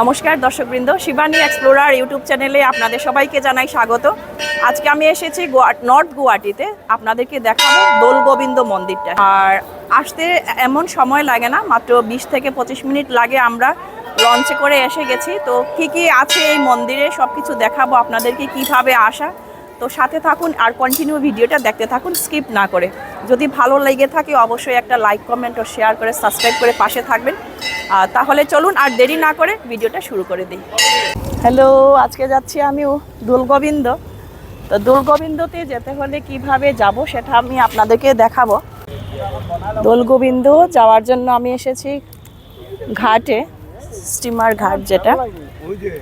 নমস্কার দর্শকবৃন্দ, Shivani explorer YouTube চ্যানেলে আপনাদের সবাইকে জানাই স্বাগত। আজকে আমি এসেছি নর্থ গুয়াহাটিতে। আপনাদেরকে দেখাবো দোল গোবিন্দ মন্দিরটা। আর আসতে এমন সময় লাগে না, মাত্র বিশ থেকে পঁচিশ মিনিট লাগে আমরা লঞ্চে করে এসে গেছি। তো কি কি আছে এই মন্দিরে সব কিছু দেখাবো আপনাদেরকে কীভাবে আসা। তো সাথে থাকুন আর কন্টিনিউ ভিডিওটা দেখতে থাকুন স্কিপ না করে। যদি ভালো লেগে থাকে, অবশ্যই একটা লাইক কমেন্ট ও শেয়ার করে সাবস্ক্রাইব করে পাশে থাকবেন। তাহলে চলুন আর দেরি না করে ভিডিওটা শুরু করে দিই। হ্যালো আজকে যাচ্ছি আমি দোলগোবিন্দ। তো দোলগোবিন্দতে যেতে হলে কীভাবে যাব সেটা আমি আপনাদেরকে দেখাবো। দোলগোবিন্দ যাওয়ার জন্য আমি এসেছি ঘাটে স্টিমার ঘাট যেটা।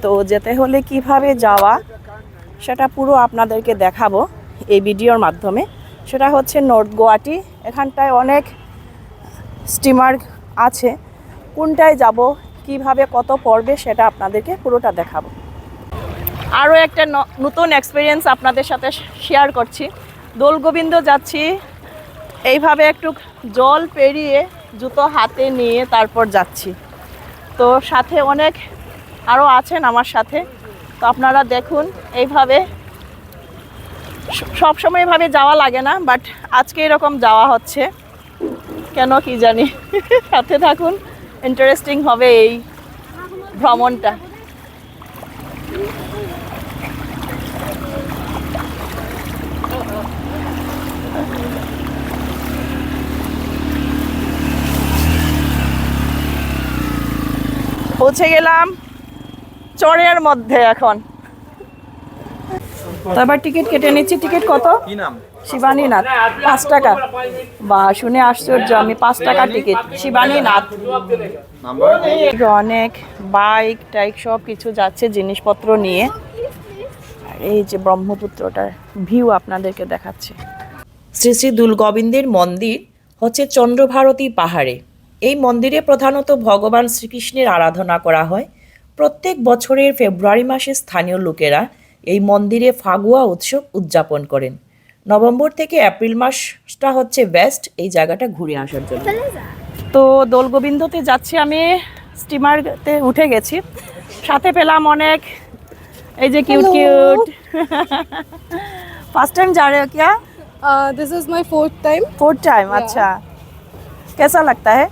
তো যেতে হলে কীভাবে যাওয়া সেটা পুরো আপনাদেরকে দেখাবো এই ভিডিওর মাধ্যমে। সেটা হচ্ছে নর্থ গোয়াটি এখানটায় অনেক স্টিমার আছে। কোনটায় যাব, কীভাবে কত পড়বে সেটা আপনাদেরকে পুরোটা দেখাবো। আরও একটা নতুন এক্সপিরিয়েন্স আপনাদের সাথে শেয়ার করছি। দোলগোবিন্দ যাচ্ছি। এইভাবে একটু জল পেরিয়ে জুতো হাতে নিয়ে তারপর যাচ্ছি। তো সাথে অনেক আরও আছেন আমার সাথে। তো আপনারা দেখুন, এইভাবে সব সময় এভাবে যাওয়া লাগে না বাট আজকে এরকম যাওয়া হচ্ছে। কেন কি জানি? সাথে থাকুন ইন্টারেস্টিং হবে এই ভ্রমণটা। পৌঁছে গেলাম। চরের মধ্যে এখন। তো এবার টিকিট কেটে নিচ্ছি। টিকিট কত? কি নাম? শিবানী নাথ পাঁচ টাকা। বা শুনে আশ্চর্য আমি পাঁচ টাকা টিকিট। শিবানী নাথ অনেক বাইক টাইক সব কিছু যাচ্ছে জিনিসপত্র নিয়ে। আর এই যে ব্রহ্মপুত্রটার ভিউ আপনাদেরকে দেখাচ্ছে। শ্রী শ্রী দুলগোবিন্দের মন্দির হচ্ছে চন্দ্রভারতী পাহাড়ে। এই মন্দিরে প্রধানত ভগবান শ্রীকৃষ্ণের আরাধনা করা হয়। প্রত্যেক বছরের ফেব্রুয়ারি মাসে স্থানীয় লোকেরা এই মন্দিরে ফাগুয়া উৎসব উদযাপন করেন নভেম্বর থেকে এপ্রিল মাসটা হচ্ছে বেস্ট এই জায়গাটা ঘুরে আসার জন্য তো দোলগোবিন্দতে যাচ্ছি আমি স্টিমারতে উঠে গেছি সাথে পেলাম অনেক এই যে কিউট কিউট ফার্স্ট टाइम जा रहे हो क्या Uh, this is my fourth time. Fourth time अच्छा कैसा लगता है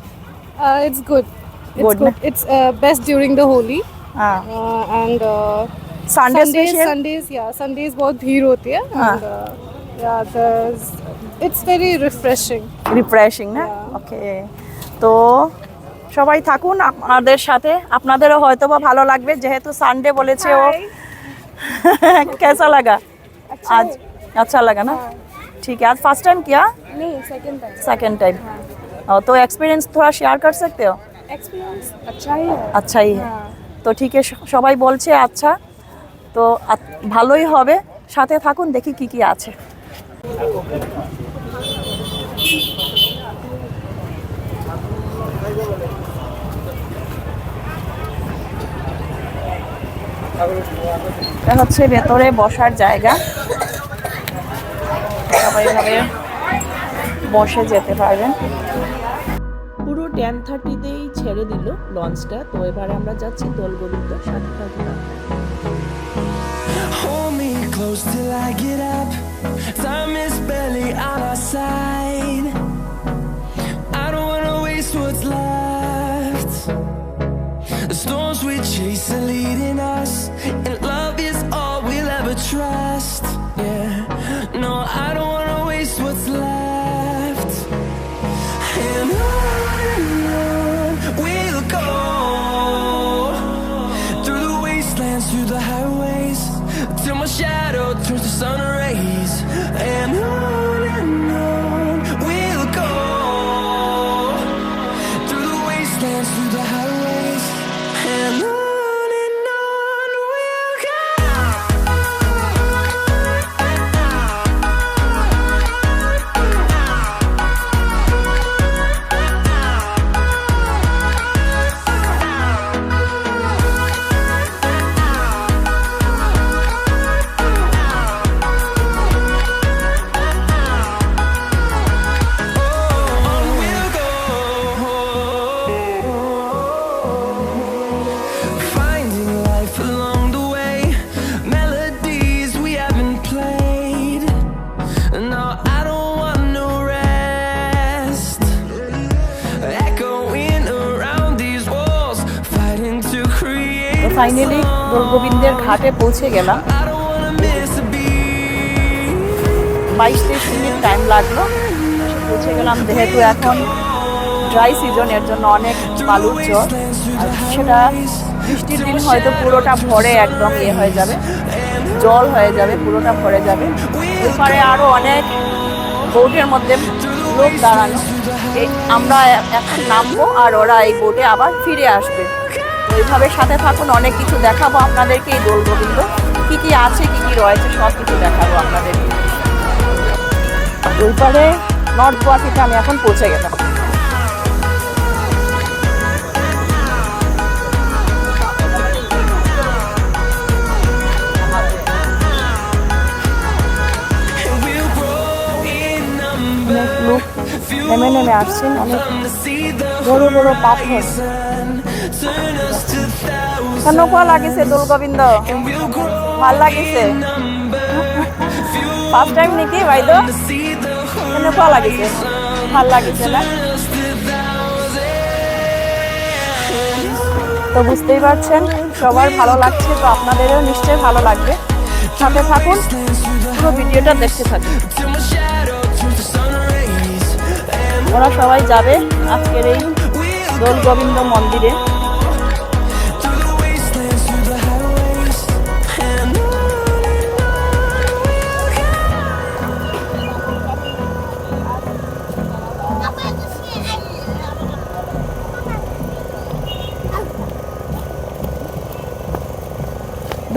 Uh, it's good. It's Good, good. It's and Sunday special Sundays या संडेज बहुत भीड़ होती है एंड या इट्स वेरी रिफ्रेशिंग রিফ্রেশিং না ওকে তো সবাই থাকুন আমাদের সাথে আপনাদেরও হয়তো বা ভালো লাগবে যেহেতু সানডে বলেছে ও কেসা লাগা আজ আচ্ছা লাগা না ठीक है आज फर्स्ट टाइम किया नहीं सेकंड टाइम सेकंड टाइम तो एक्सपीरियंस थोड़ा शेयर कर सकते हो एक्सपीरियंस अच्छा ही है अच्छा ही है তো ঠিক সবাই বলছে আচ্ছা তো ভালোই হবে। সাথে থাকুন, দেখি কি কি আছে। হচ্ছে ভেতরে বসার জায়গা। সবাই ভাবে বসে যেতে পারবেন। পুরো টেন থার্টিতেই ছেড়ে দিল লঞ্চটা তো এবারে আমরা যাচ্ছি দোলগোবিন্দ সাথে থাকুন Hold me close till I get up. Time is barely on our side. I don't wanna waste what's left. The storms we chase are leading us, and love is all we'll ever trust. Yeah, Finally দোলগোবিন্দের ঘাটে পৌঁছে গেলাম। বাইশ তেইশ minute time লাগল। পৌঁছে গেলাম যেহেতু এখন ড্রাই সিজন এর জন্য অনেক বালুর জল সেটা বৃষ্টির দিন হয়তো পুরোটা ভরে একদম ইয়ে হয়ে যাবে। জল হয়ে যাবে, পুরোটা ভরে যাবে। এরপরে আরও অনেক বোটের মধ্যে লোক দাঁড়ানো। আমরা এখন নামবো আর ওরা এই বোটে আবার ফিরে আসবে। এইভাবে সাথে থাকুন অনেক কিছু দেখাবো আপনাদেরকে এই দোল গোবিন্দ কী কী আছে কী কী রয়েছে সব কিছু দেখাবো আপনাদেরকে। ওই পারে নর্থ গোয়াটিতে আমি এখন পৌঁছে গেলাম। নেমে নেমে আসছেন অনেক বড় বড় পাথর। কেনেকুৱা লাগিছে দোল গোবিন্দ? ভালো লাগিছে. ফাৰ্ষ্ট টাইম নেকি বাইদেউ? কেনেকুৱা লাগিছে? ভালো লাগিছে না? তো বুঝতেই পারছেন, সবার ভালো লাগছে, তো আপনাদেরও নিশ্চয়ই ভালো লাগবে। সাথে থাকুন, পুরো ভিডিওটা দেখতে থাকুন. ওরা সবাই যাবে আজকের এই দোল গোবিন্দ মন্দিরে।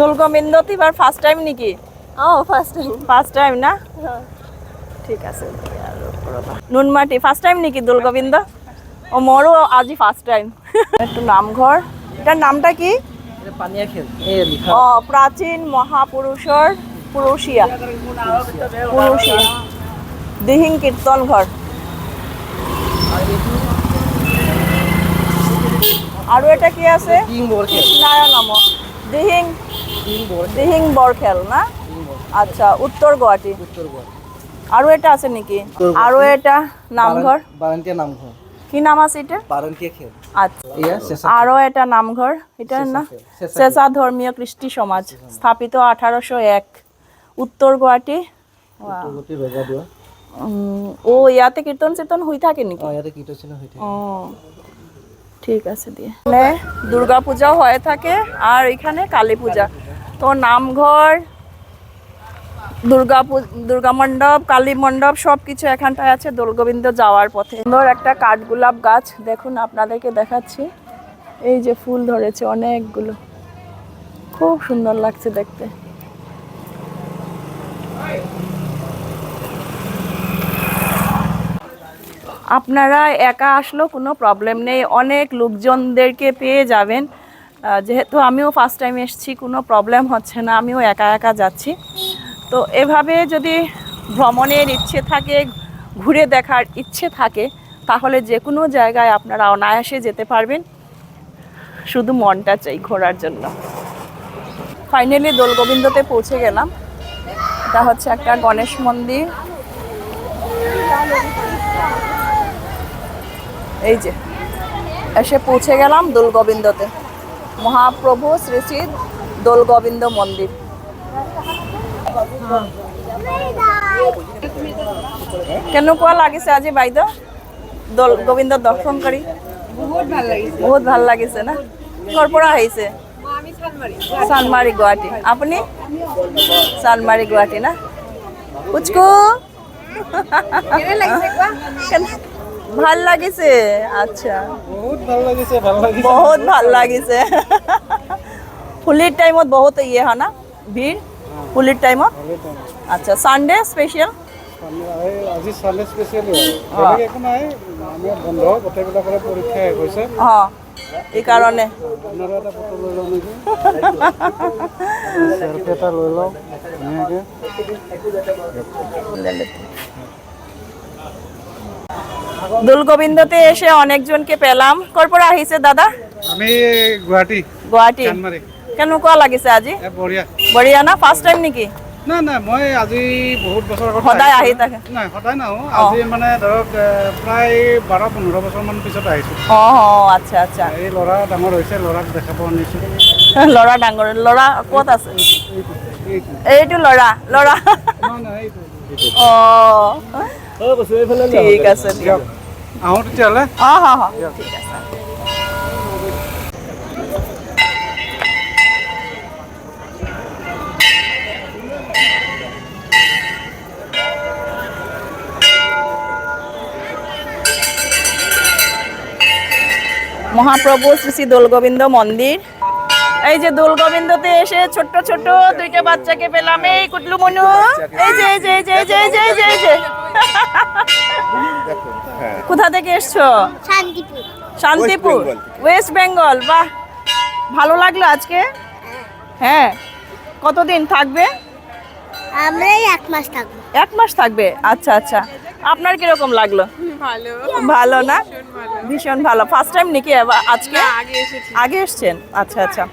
দোল গোবিন্দ তো এবার ফার্স্ট টাইম নাকি? Oh, first time. First time না? ঠিক আছে নুনমাটি ফার্স্ট টাইম নাকি দোল গোবিন্দ ও মোরও আজই ফার্স্ট টাইম একটু নামঘর। এটার নামটা কি? পানিয়া খেল এই লিখা। ও প্রাচীন মহাপুরুষৰ পুৰুষিয়া পুৰুষিয়া দিহিং কীৰ্তন ঘৰ আৰু এটা কি আছে? নম দিহিং দিহিং বৰখেল না? আচ্ছা উত্তৰ গুৱাহাটী উত্তর গোয়া আৰু এটা আছে নেকি? আৰু এটা নামঘৰ বারান্টিয়া নামঘর। কি নাম আছে এটা? বারান্টিয়া খেল। আচ্ছা। আরও এটা নামঘর এটার না? শেষা ধর্মীয় কৃষ্টি সমাজ স্থাপিত আঠারোশো এক। দেওয়া। উম, ও ইয়াতে কীর্তন চির্তন হৈ থাকে নেকি? ইয়াতে ঠিক আছে দিয়ে। দুর্গা পূজাও হয়ে থাকে আর এখানে কালী পূজা। তো নামঘর দুর্গা দুর্গা মণ্ডপ কালী মণ্ডপ সব কিছু এখানটায় আছে দোলগোবিন্দ যাওয়ার পথে। সুন্দর একটা কাঠগোলাপ গাছ, দেখুন আপনাদেরকে দেখাচ্ছি। এই যে ফুল ধরেছে অনেকগুলো। খুব সুন্দর লাগছে দেখতে। আপনারা একা আসলেও কোনো প্রবলেম নেই। অনেক লোকজনদেরকে পেয়ে যাবেন। যেহেতু আমিও ফার্স্ট টাইম এসছি, কোনো প্রবলেম হচ্ছে না, আমিও একা একা যাচ্ছি। তো এভাবে যদি ভ্রমণের ইচ্ছে থাকে, ঘুরে দেখার ইচ্ছে থাকে, তাহলে যে কোনো জায়গায় আপনারা অনায়াসে যেতে পারবেন। শুধু মনটা চাই ঘোরার জন্য। ফাইনালি দোলগোবিন্দতে পৌঁছে গেলাম। এটা হচ্ছে একটা গণেশ মন্দির। এই যে, এসে পৌঁছে গেলাম দোলগোবিন্দতে। মহাপ্রভু শ্রী শ্রী দোলগোবিন্দ মন্দির। কেনেকুৱা লাগিছে আজি বাইদেউ দৌল গোবিন্দ দৰ্শন কৰি বহুত ভালো লাগিছে বহুত ভালো লাগিছে না? ক'ৰ পৰা আহিছে? চানমাৰি গুৱাহাটী। আপুনি? চানমাৰি গুৱাহাটী না? পুচকু। কেনে লাগিছে কোৱা? কেনে- ভালো লাগিছে? আচ্ছা। বহুত ভালো লাগিছে ভালো লাগিছে। বহুত ভালো লাগিছে। হোলিৰ টাইমত বহুত ইয়ে হয় না? ভিৰ হোলিৰ টাইমত আচ্ছা ছানডে স্পেচিয়েল আজি চালে স্পেচিয়েল একো নাই আমি বন্ধ গোটেইবিলাকৰে পৰীক্ষা শেষ হৈছে। অঁ এইকাৰণে আপোনাৰো এটা ফটো লৈ লওঁ নেকি? চেলফি এটা লৈ লওঁ ধুনীয়াকৈ। দোলগোবিন্দতে এসে অনেকজনকে পেলাম। ক'ৰ পৰা আহিছে দাদা? আমি গুৱাহাটী চানমাৰি কেনেকুৱা লাগিছে আজি? বঢ়িয়া। বঢ়িয়া না? ফাৰ্ষ্ট টাইম নেকি? নাই নাই মই আজি বহুত বছৰ আগত সদায় আহি থাকে। নাই সদায় নাহো। আজি মানে ধৰক প্ৰায় বাৰ পোন্ধৰ বছৰমান পিছত আহিছোঁ। অঁ অঁ আচ্ছা আচ্ছা। এই ল'ৰা ডাঙৰ হৈছে ল'ৰাক দেখাব আনিছোঁ ল'ৰা ডাঙৰ ল'ৰা ক'ত আছে এইটো ল'ৰা ল'ৰা। অঁ। ঠিক আছে দিয়ক দিয়ক আহোঁ তেতিয়াহ'লে অঁ হ হ ঠিক আছে মহাপ্রভু শ্রী শ্রী দোলগোবিন্দ মন্দির এই যে দোলগোবিন্দতে এসে ছোট্ট ছোট্ট দুইটা বাচ্চাকে পেলাম। এই কুটলু মনু এই যে এই যে এই যে এই যে এই যে এই যে এই যে। কোথা থেকে এসছো? শান্তিপুর। শান্তিপুর ওয়েস্ট বেঙ্গল বাহ। ভালো লাগল আজকে? হ্যাঁ। কতদিন থাকবে? আমরাই এক মাস থাকব। এক মাস থাকবে? আচ্ছা আচ্ছা। আপনার কীরকম লাগল? ভালো। ভালো না? ভীষণ ভালো। ফার্স্ট টাইম নাকি আজকে? আগে এসছেন? আচ্ছা আচ্ছা।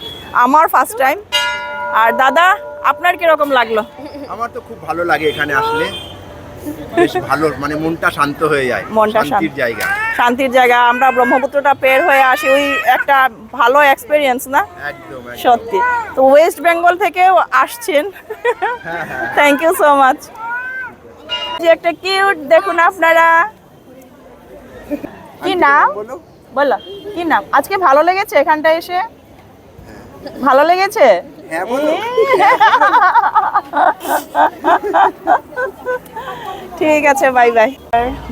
আমার ফার্স্ট টাইম আর দাদা আপনার কীরকম লাগল? আমার তো খুব ভালো লাগে এখানে আসলে। বেশ ভালো মানে মনটা শান্ত হয়ে যায়। মনটা শান্তির জায়গা। শান্তির জায়গা আমরা ব্রহ্মপুত্রটা পের হয়ে আসি। ওই একটা ভালো এক্সপিরিয়েন্স না? একদম। সত্যি। তো ওয়েস্ট বেঙ্গল থেকেও আসছেন। থ্যাংক ইউ সো মাচ যে একটা কিউট দেখুন আপনারা। কি নাম? বলো। বলো কি নাম? আজকে ভালো লেগেছে এখানটা এসে? ভালো লেগেছে? হ্যাঁ ঠিক আছে বাই বাই।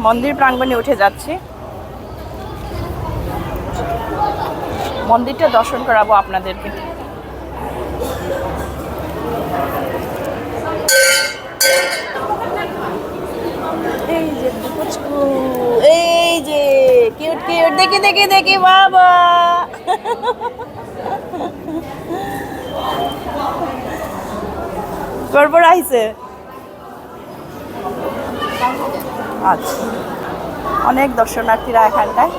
মন্দির প্রাঙ্গণে উঠে যাচ্ছি। মন্দিরটা দর্শন করাবো আপনাদেরকে। এই যে এই যে কিউট কিউট দেখি দেখি দেখি বাবা। গড়বড় আইছে। আচ্ছা। অনেক দর্শনার্থীরা এখানটায়।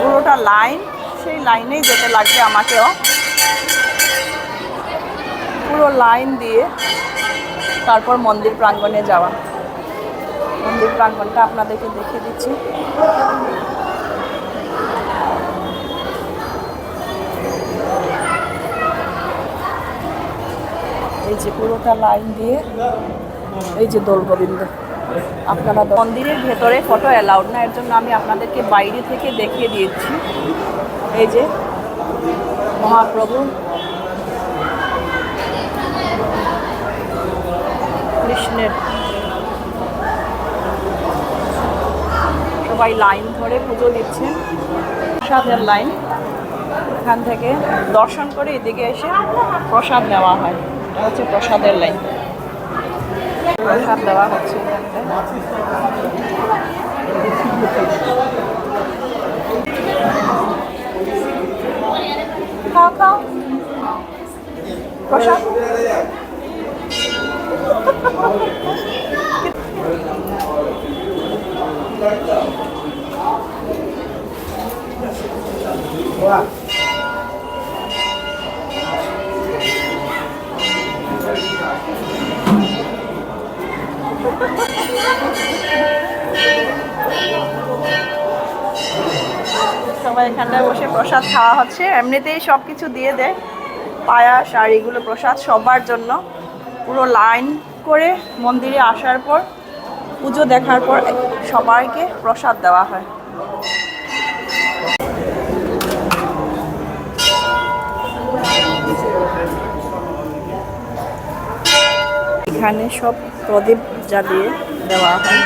পুরোটা লাইন সেই লাইনেই যেতে লাগবে আমাকেও। লাইন দিয়ে তারপর মন্দির প্রাঙ্গণে যাওয়া। মন্দির প্রাঙ্গণটা আপনাদেরকে দেখিয়ে দিচ্ছি। এই যে পুরোটা লাইন দিয়ে এই যে দোলগোবিন্দ। আপনারা মন্দিরের ভেতরে ফটো অ্যালাউড না, এর জন্য আমি আপনাদেরকে বাইরে থেকে দেখিয়ে দিয়েছি। এই যে মহাপ্রভু কৃষ্ণের সবাই লাইন ধরে পুজো দিচ্ছেন। প্রসাদের লাইন। এখান থেকে দর্শন করে এদিকে এসে প্রসাদ নেওয়া হয়। এটা হচ্ছে প্রসাদের লাইন। প্রসাদ দেওয়া হচ্ছে খাও খাও। প্রসাদ। সবাই এখানটায় বসে প্রসাদ খাওয়া হচ্ছে। এমনিতেই সব কিছু দিয়ে দেয়। পায়াস আর এগুলো প্রসাদ সবার জন্য। পুরো লাইন করে মন্দিরে আসার পর, পুজো দেখার পর সবাইকে প্রসাদ দেওয়া হয়। এখানে সব প্রদীপ জ্বালিয়ে দেওয়া হয়।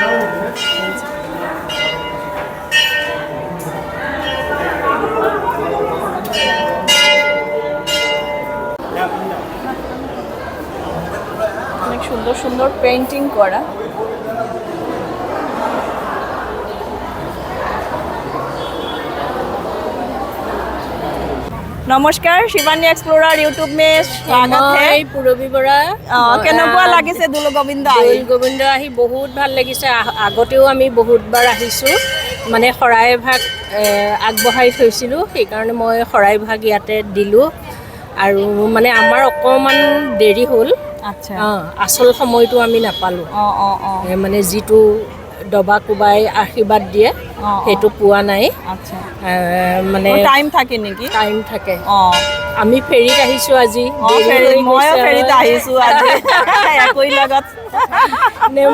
সুন্দর সুন্দর পেন্টিং করা। নমস্কাৰ শিৱানী এক্সপ্ল'ৰাৰ ইউটিউব মে স্বাগত হে পুৰবী বৰা কেনেকুৱা লাগিছে দোল গোবিন্দ আহি? দৌল গোবিন্দ আহি বহুত ভালো লাগিছে। আগতেও আমি বহুতবাৰ আহিছোঁ। মানে শৰাই ভাগ আগবঢ়াই থৈছিলোঁ। সেইকাৰণে মই শৰাই ভাগ ইয়াতে দিলোঁ। আৰু মানে আমাৰ অকণমান দেৰি হ'ল। আচ্ছা। অঁ, আচল সময়টো আমি নাপালোঁ। মানে যিটো দবা কোবাই আশীৰ্বাদ দিয়ে। সেইটো পোৱা নাই। মানে টাইম থাকে নেকি? টাইম থাকে। অঁ। আমি ফেৰীত আহিছোঁ আজি। ময়ো ফেৰীত। আহিছোঁ লগত।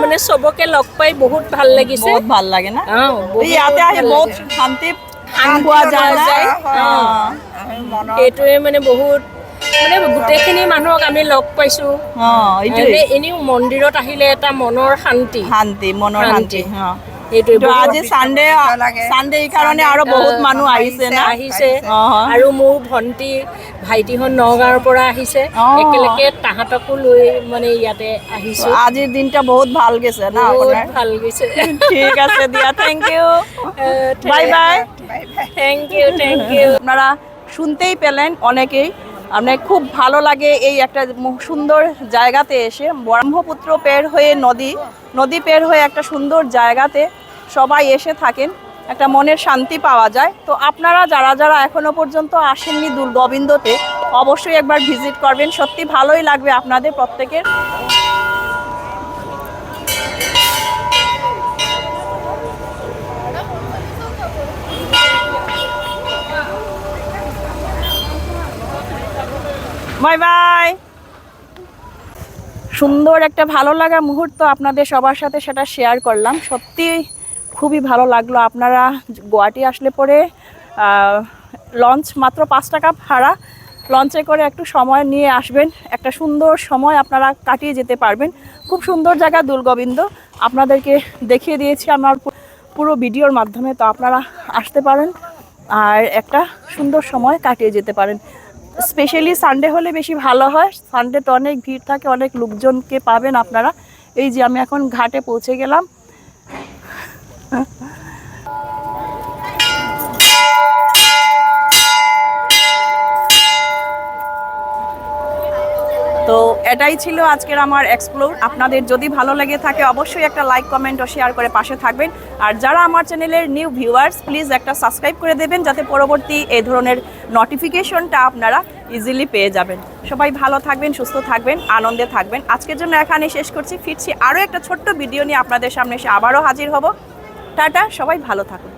মানে চবকে লগ পাই বহুত ভাল লাগিছে। বহুত ভাল লাগে না? অঁ, বহুত ইয়াতে আহি ভাল বহুত লাগে। শান্তি শান্তি পোৱা যায় সেইটোৱে মানে বহুত মানে গোটেইখিনি মানুহক আমি লগ পাইছো। এনেও মন্দিৰত আহিলে এটা মনৰ শান্তি। শান্তি মনৰ শান্তি আজি চানডে চানডে কাৰণে আৰু বহুত মানুহ আহিছে না? আহিছে। আৰু মোৰ ভণ্টি ভাইটিহঁত নগাঁৱৰ পৰা আহিছে। একেলগে তাহাঁতকো লৈ মানে ইয়াতে আহিছো। আজিৰ দিনটা বহুত ভালো গেছে না বহুত ভালো গৈছে। ঠিক আছে দিয়া thank you bye bye thank you thank you আপনারা শুনতেই পেলেন অনেকেই। মানে খুব ভালো লাগে এই একটা সুন্দর জায়গাতে এসে। ব্রহ্মপুত্র পের হয়ে নদী নদী পের হয়ে একটা সুন্দর জায়গাতে সবাই এসে থাকেন। একটা মনের শান্তি পাওয়া যায়। তো আপনারা যারা যারা এখনও পর্যন্ত আসেননি দুর্গোবিন্দতে, অবশ্যই একবার ভিজিট করবেন। সত্যি ভালোই লাগবে আপনাদের প্রত্যেকের। Bye bye. সুন্দর একটা ভালো লাগা মুহূর্ত আপনাদের সবার সাথে সেটা শেয়ার করলাম। সত্যি খুবই ভালো লাগল আপনারা গুয়াহাটি আসলে পরে লঞ্চ মাত্র পাঁচ টাকা ভাড়া লঞ্চে করে একটু সময় নিয়ে আসবেন। একটা সুন্দর সময় আপনারা কাটিয়ে যেতে পারবেন। খুব সুন্দর জায়গা দুর্গোবিন্দ। আপনাদেরকে দেখিয়ে দিয়েছি আমার পুরো ভিডিওর মাধ্যমে। তো আপনারা আসতে পারেন আর একটা সুন্দর সময় কাটিয়ে যেতে পারেন। স্পেশালি সানডে হলে বেশি ভালো হয়। সানডে তো অনেক ভিড় থাকে, অনেক লোকজনকে পাবেন আপনারা। এই যে আমি এখন ঘাটে পৌঁছে গেলাম। এটাই ছিল আজকের আমার এক্সপ্লোর আপনাদের যদি ভালো লেগে থাকে, অবশ্যই একটা লাইক কমেন্ট ও শেয়ার করে পাশে থাকবেন। আর যারা আমার চ্যানেলের নিউ ভিউয়ার্স প্লিজ একটা সাবস্ক্রাইব করে দেবেন, যাতে পরবর্তী এই ধরনের নোটিফিকেশনটা আপনারা ইজিলি পেয়ে যাবেন। সবাই ভালো থাকবেন, সুস্থ থাকবেন, আনন্দে থাকবেন। আজকের জন্য এখানে শেষ করছি। ফিরছি আরও একটা ছোট্ট ভিডিও নিয়ে আপনাদের সামনে এসে আবারও হাজির হব। টাটা, সবাই ভালো থাকুন।